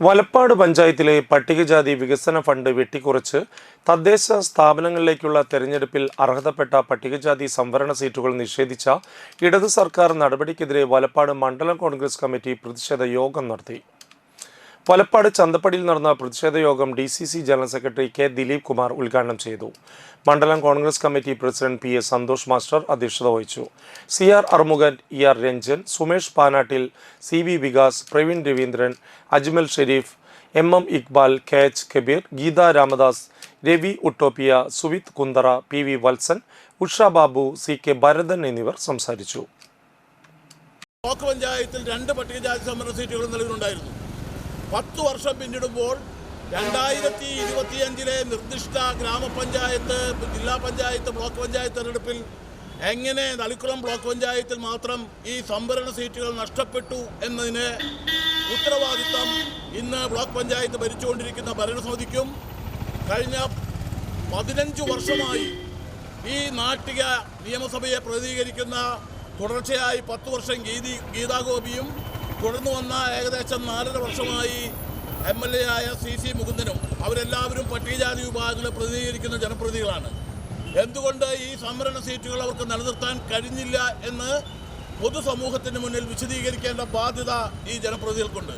വലപ്പാട് പഞ്ചായത്തിലെ പട്ടികജാതി വികസന ഫണ്ട് വെട്ടിക്കുറച്ച് തദ്ദേശ സ്ഥാപനങ്ങളിലേക്കുള്ള തെരഞ്ഞെടുപ്പിൽ അർഹതപ്പെട്ട പട്ടികജാതി സംവരണ സീറ്റുകൾ നിഷേധിച്ച ഇടതു സർക്കാർ നടപടിക്കെതിരെ വലപ്പാട് മണ്ഡലം കോൺഗ്രസ് കമ്മിറ്റി പ്രതിഷേധ യോഗം നടത്തി. വലപ്പാട് ചന്തപ്പടിയിൽ നടന്ന പ്രതിഷേധ യോഗം D C C general secretary K Dileep Kumar ഉദ്ഘാടനം ചെയ്തു. മണ്ഡലം Congress committee president P S Santhosh master അധ്യക്ഷത വഹിച്ചു. C R Arumukhan E R Ranjan Sumesh Panattil C V Vikas Praveen Raveendran Ajmal Shareef M M Iqbal K H Kabeer Geetha Ramadas Ravi Utopia Suvith Kunthara P V Valsan Usha Babu C K Bharathan എന്നിവർ സംസാരിച്ചു. Block പഞ്ചായത്തിൽ രണ്ട് പട്ടികജാതി സംവരണ സീറ്റുകൾ നിലവിലുണ്ടായിരുന്നു പത്ത് വർഷം പിന്നിടുമ്പോൾ രണ്ടായിരത്തി ഇരുപത്തിയഞ്ചിലെ നിർദ്ദിഷ്ട ഗ്രാമപഞ്ചായത്ത് ജില്ലാ പഞ്ചായത്ത് ബ്ലോക്ക് പഞ്ചായത്ത് തെരഞ്ഞെടുപ്പിൽ എങ്ങനെ നളിക്കുളം ബ്ലോക്ക് പഞ്ചായത്തിൽ മാത്രം ഈ സംവരണ സീറ്റുകൾ നഷ്ടപ്പെട്ടു എന്നതിന് ഉത്തരവാദിത്തം ഇന്ന് ബ്ലോക്ക് പഞ്ചായത്ത് ഭരിച്ചുകൊണ്ടിരിക്കുന്ന ഭരണസമിതിക്കും കഴിഞ്ഞ പതിനഞ്ച് വർഷമായി ഈ നാട്ടിക നിയമസഭയെ പ്രതിനിധീകരിക്കുന്ന തുടർച്ചയായി പത്ത് വർഷം ഗീതി ഗീതാഗോപിയും തുടർന്ന് വന്ന ഏകദേശം നാലര വർഷമായി എം എൽ എ ആയ സി സി മുകുന്ദനും അവരെല്ലാവരും പട്ടികജാതി വിഭാഗങ്ങളെ പ്രതിനിധീകരിക്കുന്ന ജനപ്രതിനിധികളാണ്. എന്തുകൊണ്ട് ഈ സംവരണ സീറ്റുകൾ അവർക്ക് നിലനിർത്താൻ കഴിഞ്ഞില്ല എന്ന് പൊതുസമൂഹത്തിന് മുന്നിൽ വിശദീകരിക്കേണ്ട ബാധ്യത ഈ ജനപ്രതിനിധികൾക്കുണ്ട്.